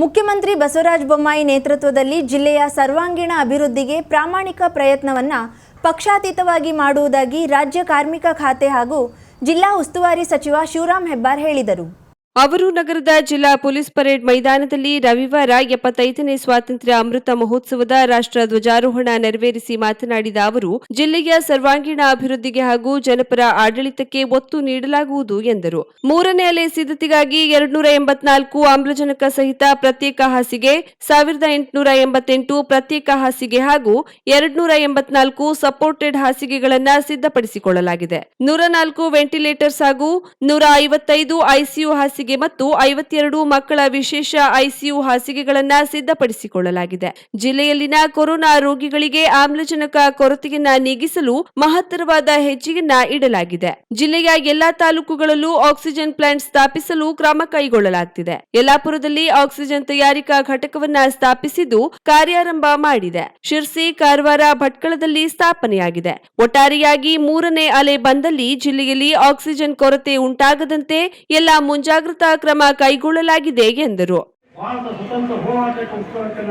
ಮುಖ್ಯಮಂತ್ರಿ ಬಸವರಾಜ ಬೊಮ್ಮಾಯಿ ನೇತೃತ್ವದಲ್ಲಿ ಜಿಲ್ಲೆಯ ಸರ್ವಾಂಗೀಣ ಅಭಿವೃದ್ಧಿಗೆ ಪ್ರಾಮಾಣಿಕ ಪ್ರಯತ್ನವನ್ನು ಪಕ್ಷಾತೀತವಾಗಿ ಮಾಡುವುದಾಗಿ ರಾಜ್ಯ ಕಾರ್ಮಿಕ ಖಾತೆ ಹಾಗೂ ಜಿಲ್ಲಾ ಉಸ್ತುವಾರಿ ಸಚಿವ ಶಿವರಾಮ್ ಹೆಬ್ಬಾರ್ ಹೇಳಿದರು. ಅವರು ನಗರದ ಜಿಲ್ಲಾ ಪೊಲೀಸ್ ಪರೇಡ್ ಮೈದಾನದಲ್ಲಿ ರವಿವಾರ ಎಪ್ಪತ್ತೈದನೇ ಸ್ವಾತಂತ್ರ್ಯ ಅಮೃತ ಮಹೋತ್ಸವದ ರಾಷ್ಟ್ರ ಧ್ವಜಾರೋಹಣ ನೆರವೇರಿಸಿ ಮಾತನಾಡಿದ ಅವರು, ಜಿಲ್ಲೆಯ ಸರ್ವಾಂಗೀಣ ಅಭಿವೃದ್ಧಿಗೆ ಹಾಗೂ ಜನಪರ ಆಡಳಿತಕ್ಕೆ ಒತ್ತು ನೀಡಲಾಗುವುದು ಎಂದರು. ಮೂರನೇ ಅಲೆ ಸಿದ್ಧತೆಗಾಗಿ ಎರಡ್ನೂರ ಎಂಬತ್ನಾಲ್ಕು ಆಮ್ಲಜನಕ ಸಹಿತ ಪ್ರತ್ಯೇಕ ಹಾಸಿಗೆ, ಸಾವಿರದ ಎಂಟುನೂರ ಎಂಬತ್ತೆಂಟು ಪ್ರತ್ಯೇಕ ಹಾಸಿಗೆ ಹಾಗೂ ಎರಡ್ನೂರ ಎಂಬತ್ನಾಲ್ಕು ಸಪೋರ್ಟೆಡ್ ಹಾಸಿಗೆಗಳನ್ನು ಸಿದ್ಧಪಡಿಸಿಕೊಳ್ಳಲಾಗಿದೆ. ನೂರ ನಾಲ್ಕು ವೆಂಟಿಲೇಟರ್ಸ್ ಹಾಗೂ ನೂರ ಐವತ್ತೈದು ಐಸಿಯು ಹಾಸಿಗೆ ಮತ್ತು ಐವತ್ತೆರಡು ಮಕ್ಕಳ ವಿಶೇಷ ಐಸಿಯು ಹಾಸಿಗೆಗಳನ್ನು ಸಿದ್ಧಪಡಿಸಿಕೊಳ್ಳಲಾಗಿದೆ. ಜಿಲ್ಲೆಯಲ್ಲಿನ ಕೊರೋನಾ ರೋಗಿಗಳಿಗೆ ಆಮ್ಲಜನಕ ಕೊರತೆಯನ್ನ ನೀಗಿಸಲು ಮಹತ್ತರವಾದ ಹೆಜ್ಜೆಯನ್ನ ಇಡಲಾಗಿದೆ. ಜಿಲ್ಲೆಯ ಎಲ್ಲಾ ತಾಲೂಕುಗಳಲ್ಲೂ ಆಕ್ಸಿಜನ್ ಪ್ಲಾಂಟ್ ಸ್ಥಾಪಿಸಲು ಕ್ರಮ ಕೈಗೊಳ್ಳಲಾಗುತ್ತಿದೆ ಯಲ್ಲಾಪುರದಲ್ಲಿ ಆಕ್ಸಿಜನ್ ತಯಾರಿಕಾ ಘಟಕವನ್ನ ಸ್ಥಾಪಿಸಿದ್ದು ಕಾರ್ಯಾರಂಭ ಮಾಡಿದೆ. ಶಿರ್ಸಿ, ಕಾರವಾರ, ಭಟ್ಕಳದಲ್ಲಿ ಸ್ಥಾಪನೆಯಾಗಿದೆ. ಒಟ್ಟಾರೆಯಾಗಿ ಮೂರನೇ ಅಲೆ ಬಂದಲ್ಲಿ ಜಿಲ್ಲೆಯಲ್ಲಿ ಆಕ್ಸಿಜನ್ ಕೊರತೆ ಉಂಟಾಗದಂತೆ ಎಲ್ಲಾ ಮುಂಜಾಗ್ರತಾ ಕ್ರಮ ಕೈಗೊಳ್ಳಲಾಗಿದೆ ಎಂದರು. ಭಾರತ ಸ್ವತಂತ್ರ ಹೋರಾಟಕ್ಕೆ ಉತ್ಸವಕ್ಕೆ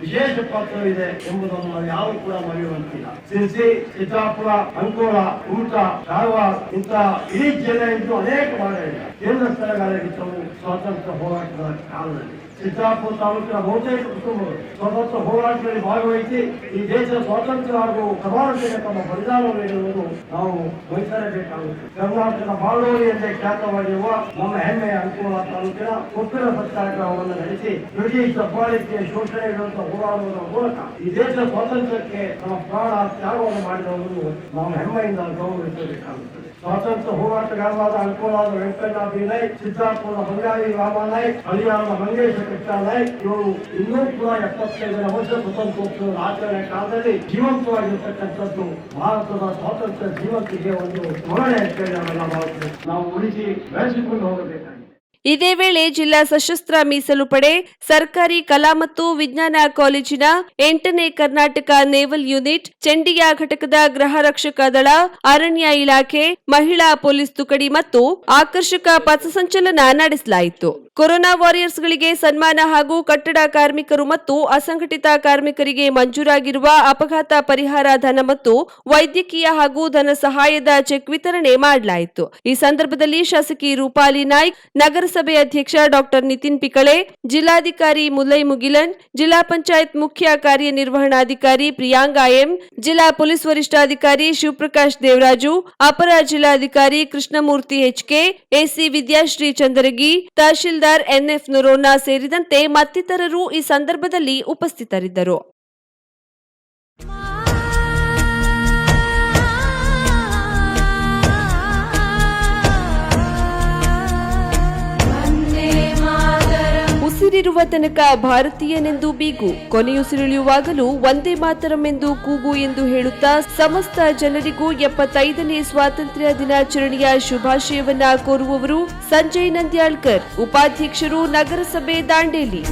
ವಿಶೇಷ ಪಾತ್ರವಿದೆ ಎಂಬುದನ್ನು ನಾವು ಯಾರು ಕೂಡ ಮರೆಯುವಂತಿಲ್ಲ. ಸಿರ್ಸಿ ಸಿದ್ದಾಪುರ ಅಂಕೋಲ, ಊಟ ಕಾರವಾರ ಇಂತಹ ಇಡೀ ಜಿಲ್ಲೆಯಿಂದ ಅನೇಕ ಭಾಗಗಳಿವೆ. ಕೇಂದ್ರ ಸ್ಥಳಗಳಾಗಿದ್ದವು ಸ್ವಾತಂತ್ರ್ಯ ಹೋರಾಟದ ಕಾಲದಲ್ಲಿ. ಸಿದ್ದಾಪುರ ತಾಲೂಕಿನ ಬಹುತೇಕ ಕುಟುಂಬಗಳು ಸ್ವತಂತ್ರ ಹೋರಾಟದಲ್ಲಿ ಭಾಗವಹಿಸಿ ಈ ದೇಶದ ಸ್ವಾತಂತ್ರ್ಯ ಹಾಗೂ ಸಮಾನತೆಗೆ ತಮ್ಮ ಬಲಿದಾನ ನೀಡುವುದು ನಾವು ವಹಿಸಲೇಬೇಕಾಗುತ್ತದೆ ಕರ್ನಾಟಕದ ಬಾಳೋರಿ ಎಂದೇ ಖ್ಯಾತವಾಗಿರುವ ನಮ್ಮ ಹೆಮ್ಮೆಯ ಅಂಕೋಲ ತಾಲೂಕಿನ ಉತ್ತರ ಸತ್ಯಾಗ್ರಹವನ್ನು ನಡೆಸಿ ಬ್ರಿಟಿಷ್ ದಬ್ಬಾಳಿಕೆಯ ಶೋಷಣೆ ವಿರುದ್ಧ ಹೋರಾಡುವುದರ ಮೂಲಕ ಈ ದೇಶ ಸ್ವಾತಂತ್ರ್ಯಕ್ಕೆ ನಮ್ಮ ಪ್ರಾಣ ತ್ಯಾಗವನ್ನು ಮಾಡಿದವರು ನಾವು ಹೆಮ್ಮೆಯಿಂದ ಗೌರವಿಸಬೇಕಾಗುತ್ತದೆ. ಸ್ವಾತಂತ್ರ್ಯ ಹೋರಾಟಗಾರರಾದ ಅಂಕೋಲಾದ ವೆಂಕಣ್ಣ ಬಿ ನಾಯ್ಕ್, ಸಿದ್ದಾಪುರದ ಬಂಗಾಳಿ ರಾಮ ನಾಯ್ಕ್, ಹರಿಯಾಣದ ಮಂಗೇಶ ಕೃಷ್ಣ ನಾಯ್ಕ್, ಇವರು ಇನ್ನೂ ಕೂಡ ಎಪ್ಪತ್ತೈದನೇ ವರ್ಷ ಸ್ವತಂತ್ರೋತ್ಸವದ ಆಚರಣೆ ಕಾಲದಲ್ಲಿ ಜೀವಂತವಾಗಿರ್ತಕ್ಕಂಥದ್ದು ಭಾರತದ ಸ್ವಾತಂತ್ರ್ಯ ಜೀವಂತಿಗೆ ಒಂದು ಸ್ಮರಣೆ ಅಂತೇಳಿ ನಾವೆಲ್ಲ ಭಾವಿಸ್ತೇವೆ ನಾವು ಉಳಿಸಿ ಬೆಳೆಸಿಕೊಂಡು ಹೋಗಬೇಕಾಗಿದೆ. ಇದೇ ವೇಳೆ ಜಿಲ್ಲಾ ಸಶಸ್ತ್ರ ಮೀಸಲು ಪಡೆ, ಸರ್ಕಾರಿ ಕಲಾ ಮತ್ತು ವಿಜ್ಞಾನ ಕಾಲೇಜಿನ ಎಂಟನೇ ಕರ್ನಾಟಕ ನೇವಲ್ ಯೂನಿಟ್, ಚಂಡಿಯಾ ಘಟಕದ ಗೃಹ ರಕ್ಷಕ ದಳ, ಅರಣ್ಯ ಇಲಾಖೆ, ಮಹಿಳಾ ಪೊಲೀಸ್ ತುಕಡಿ ಮತ್ತು ಆಕರ್ಷಕ ಪಥಸಂಚಲನ ನಡೆಸಲಾಯಿತು. ಕೊರೋನಾ ವಾರಿಯರ್ಸ್ಗಳಿಗೆ ಸನ್ಮಾನ ಹಾಗೂ ಕಟ್ಟಡ ಕಾರ್ಮಿಕರು ಮತ್ತು ಅಸಂಘಟಿತ ಕಾರ್ಮಿಕರಿಗೆ ಮಂಜೂರಾಗಿರುವ ಅಪಘಾತ ಪರಿಹಾರ ಧನ ಮತ್ತು ವೈದ್ಯಕೀಯ ಹಾಗೂ ಧನ ಸಹಾಯದ ಚೆಕ್ ವಿತರಣೆ ಮಾಡಲಾಯಿತು. ಈ ಸಂದರ್ಭದಲ್ಲಿ ಶಾಸಕಿ ರೂಪಾಲಿ ನಾಯ್ಕ್ ನಗರಸಭೆ ಅಧ್ಯಕ್ಷ ಡಾಕ್ಟರ್ ನಿತಿನ್ ಪಿಕಳೆ, ಜಿಲ್ಲಾಧಿಕಾರಿ ಮುಲ್ಲೈ ಮುಗಿಲನ್, ಜಿಲ್ಲಾ ಪಂಚಾಯತ್ ಮುಖ್ಯ ಕಾರ್ಯನಿರ್ವಹಣಾಧಿಕಾರಿ ಪ್ರಿಯಾಂಗಾ ಎಂ, ಜಿಲ್ಲಾ ಪೊಲೀಸ್ ವರಿಷ್ಠಾಧಿಕಾರಿ ಶಿವಪ್ರಕಾಶ್ ದೇವರಾಜು, ಅಪರ ಜಿಲ್ಲಾಧಿಕಾರಿ ಕೃಷ್ಣಮೂರ್ತಿ ಎಚ್ಕೆ ಎಸಿ ವಿದ್ಯಾಶ್ರೀ ಚಂದರಗಿ, ತಹಶೀಲ್ದಾರ್ ಎನ್ಎಫ್ ನುರೋನಾ ಸೇರಿದಂತೆ ಮತ್ತಿತರರು ಈ ಸಂದರ್ಭದಲ್ಲಿ ಉಪಸ್ಥಿತರಿದ್ದರು. ತನಕ ಭಾರತೀಯನೆಂದು ಬೀಗು ಕೊನೆಯುಸಿರುಳಿಯುವಾಗಲೂ ಒಂದೇ ಮಾತರಮೆಂದು ಕೂಗು ಎಂದು ಹೇಳುತ್ತಾ ಸಮಸ್ತ ಜನರಿಗೂ ಎಪ್ಪತ್ತೈದನೇ ಸ್ವಾತಂತ್ರ್ಯ ದಿನಾಚರಣೆಯ ಶುಭಾಶಯವನ್ನ ಕೋರುವವರು ಸಂಜಯ್ ನಂದ್ಯಾಳ್ಕರ್, ಉಪಾಧ್ಯಕ್ಷರು ನಗರಸಭೆ ದಾಂಡೇಲಿ.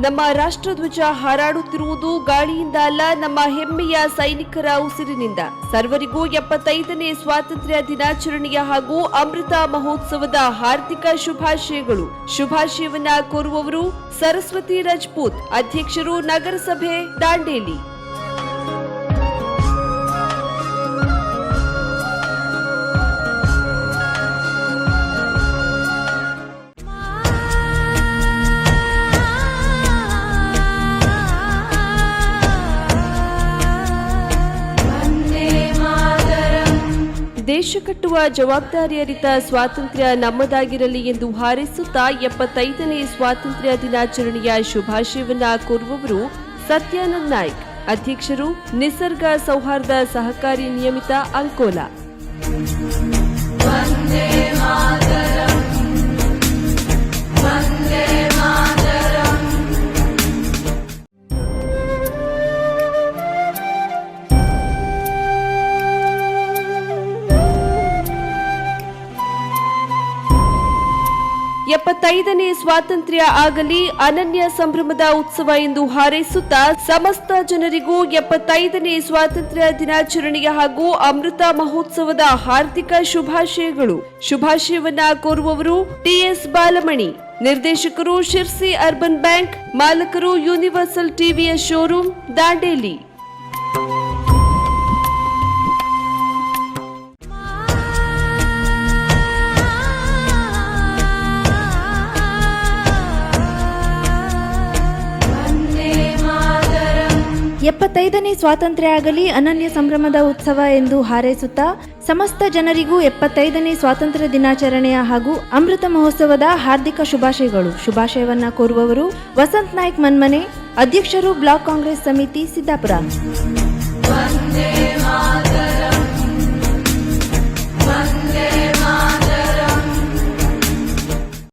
ನಮ್ಮ ರಾಷ್ಟ್ರಧ್ವಜ ಹಾರಾಡುತ್ತಿರುವುದು ಗಾಳಿಯಿಂದ ಅಲ್ಲ, ನಮ್ಮ ಹೆಮ್ಮೆಯ ಸೈನಿಕರ ಉಸಿರಿನಿಂದ. ಸರ್ವರಿಗೂ ಎಪ್ಪತ್ತೈದನೇ ಸ್ವಾತಂತ್ರ್ಯ ದಿನಾಚರಣೆಯ ಹಾಗೂ ಅಮೃತ ಮಹೋತ್ಸವದ ಹಾರ್ದಿಕ ಶುಭಾಶಯಗಳು. ಶುಭಾಶಯವನ್ನ ಕೋರುವವರು ಸರಸ್ವತಿ ರಜಪೂತ್, ಅಧ್ಯಕ್ಷರು ನಗರಸಭೆ ದಾಂಡೇಲಿ. ಕಟ್ಟುವ ಜವಾಬ್ದಾರಿಯರಿತ ಸ್ವಾತಂತ್ರ್ಯ ನಮ್ಮದಾಗಿರಲಿ ಎಂದು ಹಾರೈಸುತ್ತಾ ಎಪ್ಪತ್ತೈದನೇ ಸ್ವಾತಂತ್ರ್ಯ ದಿನಾಚರಣೆಯ ಶುಭಾಶಯವನ್ನ ಕೋರುವವರು ಸತ್ಯಾನಂದ್ ನಾಯ್ಕ್, ಅಧ್ಯಕ್ಷರು ನಿಸರ್ಗ ಸೌಹಾರ್ದ ಸಹಕಾರಿ ನಿಯಮಿತ ಅಂಕೋಲಾ. ಎಪ್ಪತ್ತ ಎಪ್ಪತ್ತೈದನೇ ಸ್ವಾತಂತ್ರ್ಯ ಆಗಲಿ, ಅನನ್ಯ ಸಂಭ್ರಮದ ಉತ್ಸವ ಎಂದು ಹಾರೈಸುತ್ತಾ ಸಮಸ್ತ ಜನರಿಗೂ ಎಪ್ಪತ್ತೈದನೇ ಸ್ವಾತಂತ್ರ್ಯ ದಿನಾಚರಣೆಯ ಹಾಗೂ ಅಮೃತ ಮಹೋತ್ಸವದ ಹಾರ್ದಿಕ ಶುಭಾಶಯಗಳು. ಶುಭಾಶಯವನ್ನ ಕೋರುವವರು ಟಿಎಸ್ ಬಾಲಮಣಿ. ನಿರ್ದೇಶಕರು ಶಿರ್ಸಿ ಅರ್ಬನ್ ಬ್ಯಾಂಕ್, ಮಾಲಕರು ಯೂನಿವರ್ಸಲ್ ಟಿವಿಯ ಶೋರೂಮ್, ದಾಂಡೇಲಿ. ಎಪ್ಪತ್ತೈದನೇ ಸ್ವಾತಂತ್ರ್ಯ ಆಗಲಿ ಅನನ್ಯ ಸಂಭ್ರಮದ ಉತ್ಸವ ಎಂದು ಹಾರೈಸುತ್ತಾ ಸಮಸ್ತ ಜನರಿಗೂ ಎಪ್ಪತ್ತೈದನೇ ಸ್ವಾತಂತ್ರ್ಯ ದಿನಾಚರಣೆಯ ಹಾಗೂ ಅಮೃತ ಮಹೋತ್ಸವದ ಹಾರ್ದಿಕ ಶುಭಾಶಯಗಳು. ಶುಭಾಶಯವನ್ನ ಕೋರುವವರು ವಸಂತ್ ನಾಯ್ಕ್ ಮನ್ಮನೆ, ಅಧ್ಯಕ್ಷರು ಬ್ಲಾಕ್ ಕಾಂಗ್ರೆಸ್ ಸಮಿತಿ ಸಿದ್ದಾಪುರ.